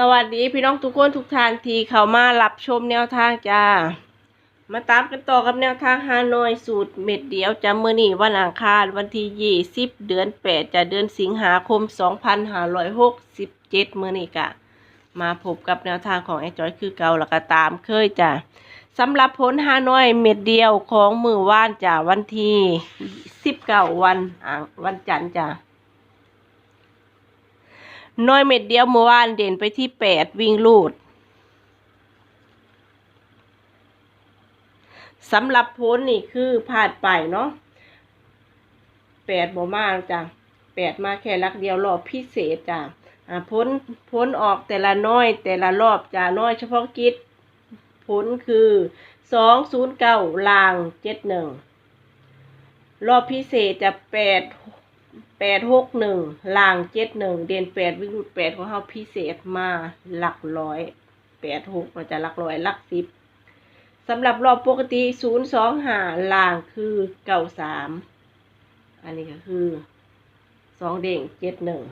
สวัสดีพี่น้องทุกคนทุกท่านที่เข้ามารับชมแนวทางจ้า มาตามกันต่อกับแนวทางฮานอยสูตรเม็ดเดียวจำมือนี่วันอังคารวันที่ยี่สิบเดือนแปดจะเดือนสิงหาคมสองพันห้าร้อยหกสิบเจ็ดมือนี่กะ มาพบกับแนวทางของไอ้จอยคือเก่าแล้วก็ตามเคยจ้ะสำหรับผลฮานอยเม็ดเดียวของมือว่านจ้ะวันที่สิบเก้าวันอ่างวันจันทร์จ้ะ น้อยเม็ดเดียวเมื่อวานเด่นไปที่แปดวิ่งลูดสำหรับพ้นนี่คือพลาดไปเนาะแปดบ่มากจ้ะแปดมาแค่ลักเดียวรอบพิเศษจ้ะพ้นพ้นออกแต่ละน้อยแต่ละรอบจ้ะน้อยเฉพาะกิจพ้นคือสองศูนย์เก้าลางเจ็ดหนึ่งรอบพิเศษจะแปด แปดหกหนึ่งล่างเจ็ดหนึ่งเด่นแปดวิรุตแปดของเขาพิเศษมาหลักร้อยแปดหกเราจะหลักร้อยหลักสิบสำหรับรอบปกติศูนย์สองหาล่างคือเก้าสามอันนี้ก็คือสองเด้งเจ็ดหนึ่ง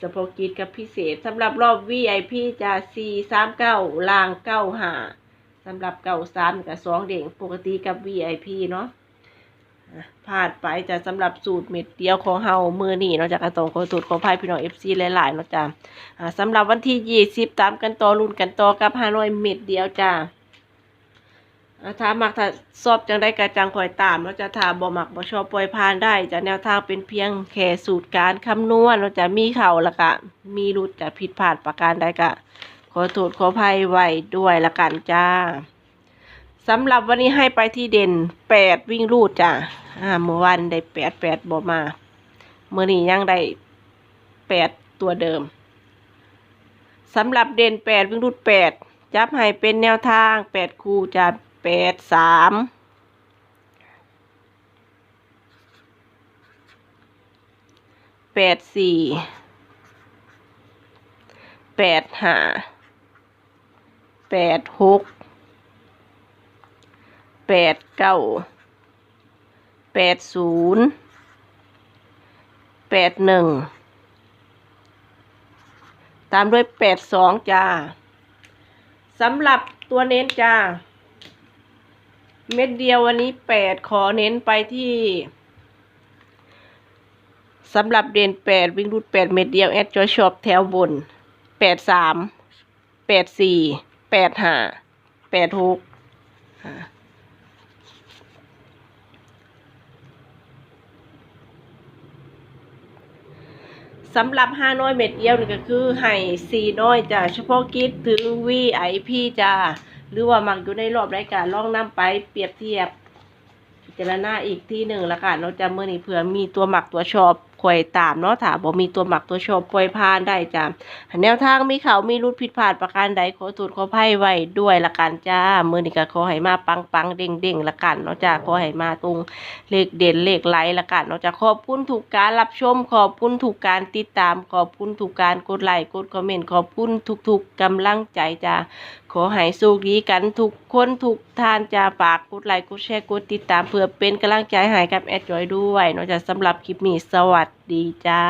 สปอกิตกับพิเศษสำหรับรอบ VIP จะสี่สามเก้าล่างเก้าหาสำหรับเก้าสามกับสองเด้งปกติกับ VIP เนาะ พลาดไปจะสำหรับสูตรเม็ดเดียวของเฮามือนี่เนาจากกระตองขอสูตรของพายพี่น้องเอฟซีหลายๆเนาะจ้ะอ่าสำหรับวันที่ยี่สิบตามกันต่อรุ่นกันต่อกับฮานอยเม็ดเดียวจ้าอ่าถ้ามักถ้าสอบจังได้กระจังคอยตามเนาจะถ้าบ่มักบ่ชอบปล่อยผ่านได้จะแนวทางเป็นเพียงแค่สูตรการคำนวณเนาจะมีเข่าละกะ มีรุดจะผิดพลาดประการใดกะ ขอโทษขออภัยไว้ด้วยละกันจ้า สำหรับวันนี้ให้ไปที่เด่นแปดวิ่งรูดจ้ะอ่าเมื่อวันได้แปดแปดบอมาเมื่อนี้ยังได้แปดตัวเดิมสำหรับเด่นแปดวิ่งรูดแปดจับให้เป็นแนวทางแปดคู่จะแปดสามแปดสี่แปดห้าแปดหก แปดเก้าแปดศูนย์แปดหนึ่งตามด้วยแปดสองจ้าสำหรับตัวเน้นจ้า เม็ดเดียววันนี้แปดขอเน้นไปที่สำหรับเด่นแปดวิ่งรูดแปดเม็ดเดียว แอดจอยชอบแถวบนแปดสามแปดสี่แปดห้าแปดหก สำหรับห้าน้อยเม็ดเดียวนี่ก็คือให้สี่น้อยจ้ะเฉพาะกิจถึง VIP จ้ะหรือว่ามักอยู่ในรอบรายการลองนำไปเปรียบเทียบพิจารณาอีกที่หนึ่งละกันเราจะเมื่อนี้เผื่อมีตัวหมักตัวชอบ คอยตามเนาะถ้าบ่มีตัวหมักตัวชอบปล่อยผ่านได้จ้ะแนวทางมีเขามีรุดผิดพลาดประการใดขอตรวจขอไพ่ไว้ด้วยละกันจ้ามือนี้ก็ขอให้มาปังปังเด้งเด้งละกันเนาะจ้ะขอให้มาตรงเลขเด่นเลขไหลละกันเนาะจะขอบคุณถูกการรับชมขอบคุณถูกการติดตามขอบคุณถูกการกดไลค์กดคอมเมนต์ขอบคุณทุกๆกำลังใจจ้าขอให้สุขดีกันทุกคนทุกท่านจะฝากกดไลค์กดแชร์กดติดตามเพื่อเป็นกำลังใจให้กับแอดจอยด้วยเนาะจะสำหรับคลิปนี้สวัสดีจ้า